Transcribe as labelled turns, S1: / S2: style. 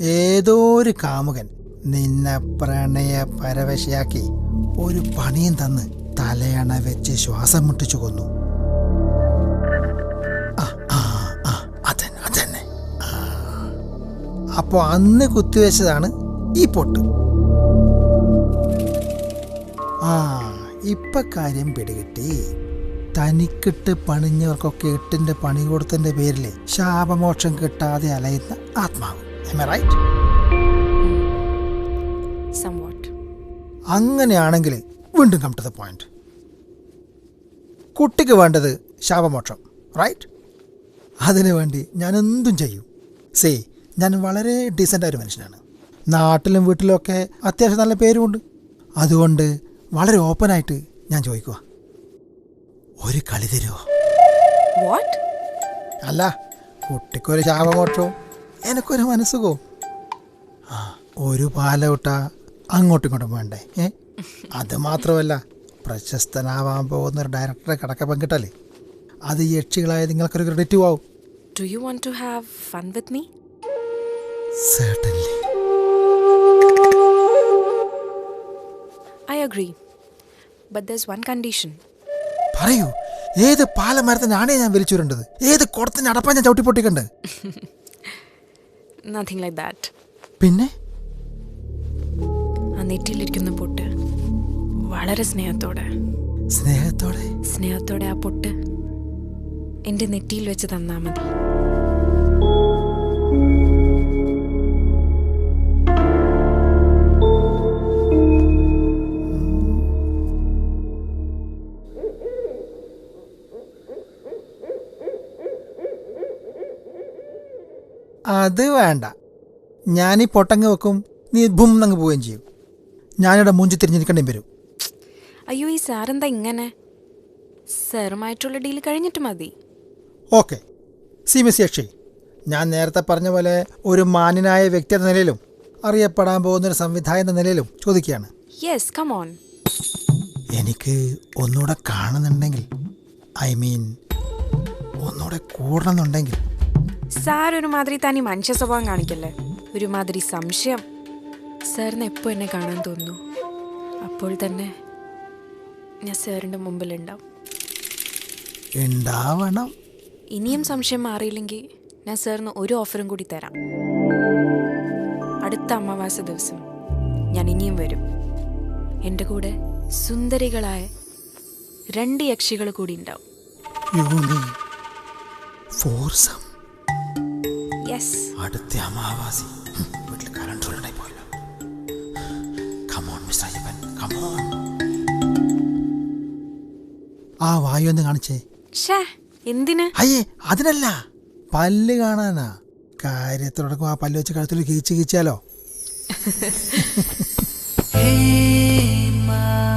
S1: ഏതോ ഒരു കാമുകൻ നിന്നെ പ്രണയ പരവശയാക്കി ഒരു പണിയും തന്ന് തലയണ വെച്ച് ശ്വാസം മുട്ടിച്ചു കൊന്നു. ആ, ആ, ആ, അതന്നെ അതന്നെ. ആ. അപ്പോ അന്ന് കുത്തിവെച്ചതാണ് ഈ പൊട്ട്. ആ ഇപ്പൊ കാര്യം പിടികിട്ടി. തനിക്കിട്ട് പണിഞ്ഞവർക്കൊക്കെ എട്ടിന്റെ പണി കൊടുത്തതിന്റെ പേരിൽ ശാപമോക്ഷം കിട്ടാതെ അലയുന്ന ആത്മാവ്. Right
S2: Somewhat.
S1: അങ്ങനെയാണെങ്കിൽ വീണ്ടും കം ടു ദ പോയിന്റ് കുട്ടിക്ക് വേണ്ടത് ശാപമോക്ഷം റൈറ്റ് അതിനു വേണ്ടി ഞാൻ എന്തും ചെയ്യും. സേ ഞാൻ വളരെ ഡീസന്റ് ഒരു മനുഷ്യനാണ്. നാട്ടിലും വീട്ടിലും ഒക്കെ അത്യാവശ്യം നല്ല പേരുമുണ്ട്. അതുകൊണ്ട് വളരെ ഓപ്പണായിട്ട് ഞാൻ ചോദിക്കുക. ഒരു കളി തരുമോ അല്ല കുട്ടിക്കൊരു ശാപമോക്ഷവും എനിക്കൊരു മനസ്സുകോ? ആ ഒരു പാലവിട്ട അങ്ങോട്ടും ഇങ്ങോട്ടും വേണ്ടേ? ഏ? അത് മാത്രമല്ല പ്രശസ്തനാവാൻ പോകുന്ന ഒരു ഡയറക്ടറെ കടക്ക പങ്കിട്ടല്ലേ? അത് യക്ഷികളായ നിങ്ങൾക്കൊരു ക്രെഡിറ്റ് ആവും
S2: do you want to have fun with me
S1: Certainly.
S2: I agree but this one condition
S1: പറയൂ ഏത് പാലമരത്തിനാണ് ഞാൻ വലിച്ചുരുണ്ടത്? ഏത് കുടത്തിന് അടപ്പാൻ ഞാൻ ചവിട്ടി പൊട്ടിക്കണ്ട്
S2: നത്തിങ് ലൈക്ക് ദാറ്റ്
S1: പിന്നെ?
S2: ആ നെറ്റിയിലിരിക്കുന്ന പൊട്ട് വളരെ സ്നേഹത്തോടെ.
S1: സ്നേഹത്തോടെ?
S2: സ്നേഹത്തോടെ ആ പൊട്ട് എന്റെ നെറ്റിയിൽ വെച്ച് തന്നാൽ മതി.
S1: അത് വേണ്ട. ഞാൻ ഈ പൊട്ടങ്ങ് വെക്കും നീ ഭും അങ്ങ് പോവുകയും ചെയ്യും. ഞാനിവിടെ മൂഞ്ചി തിരിഞ്ഞിരിക്കേണ്ടി വരും.
S2: അയ്യോ ഈ സാറെന്താ ഇങ്ങനെ? സാറുമായിട്ടുള്ള ഡീൽ കഴിഞ്ഞിട്ട് മതി.
S1: ഓക്കെ. സി മിസ് യക്ഷി ഞാൻ നേരത്തെ പറഞ്ഞ പോലെ ഒരു മാന്യനായ വ്യക്തി എന്ന നിലയിലും അറിയപ്പെടാൻ പോകുന്ന ഒരു സംവിധായകൻ എന്ന നിലയിലും ചോദിക്കുകയാണ്.
S2: യെസ് കം ഓൺ
S1: എനിക്ക് ഒന്നുകൂടെ കാണുന്നുണ്ടെങ്കിൽ ഐ മീൻ ഒന്നുകൂടെ കൂടണമെന്നുണ്ടെങ്കിൽ
S2: സാർ ഒരുമാതിരി ഈ മനുഷ്യ സ്വഭാവം കാണിക്കല്ലേ? ഒരുമാതിരി സംശയം. സാറിന് എപ്പോൾ എന്നെ കാണാൻ തോന്നുന്നു? അപ്പോൾ തന്നെ ഞാൻ സാറിന്റെ മുമ്പിലുണ്ടാവും.
S1: ഉണ്ടാവണം
S2: ഇനിയും സംശയം മാറിയില്ലെങ്കിൽ ഞാൻ സാറിന് ഒരു ഓഫറും കൂടി തരാം. അടുത്ത അമാവാസ ദിവസം ഞാൻ ഇനിയും വരും. എന്റെ കൂടെ സുന്ദരികളായ രണ്ട് യക്ഷികൾ കൂടി ഉണ്ടാവും.
S1: ഫോർസം അടുത്ത അമാവാസി. വീട്ടിൽ കലണ്ടർ ഉണ്ടായി പോയല്ലോ. കമോൺ മിസ്റ്റർ അയ്യപ്പൻ കമോൺ ആ വായു ഒന്ന് കാണിച്ചേ.
S2: എന്തിന്?
S1: അയ്യേ അതിനല്ല. പല്ല് കാണാനാ. കാര്യത്തോടൊപ്പം ആ പല്ല് വെച്ച് കഴുത്തിൽ കീച്ച് കീച്ചാലോ?
S3: ഹേ ma.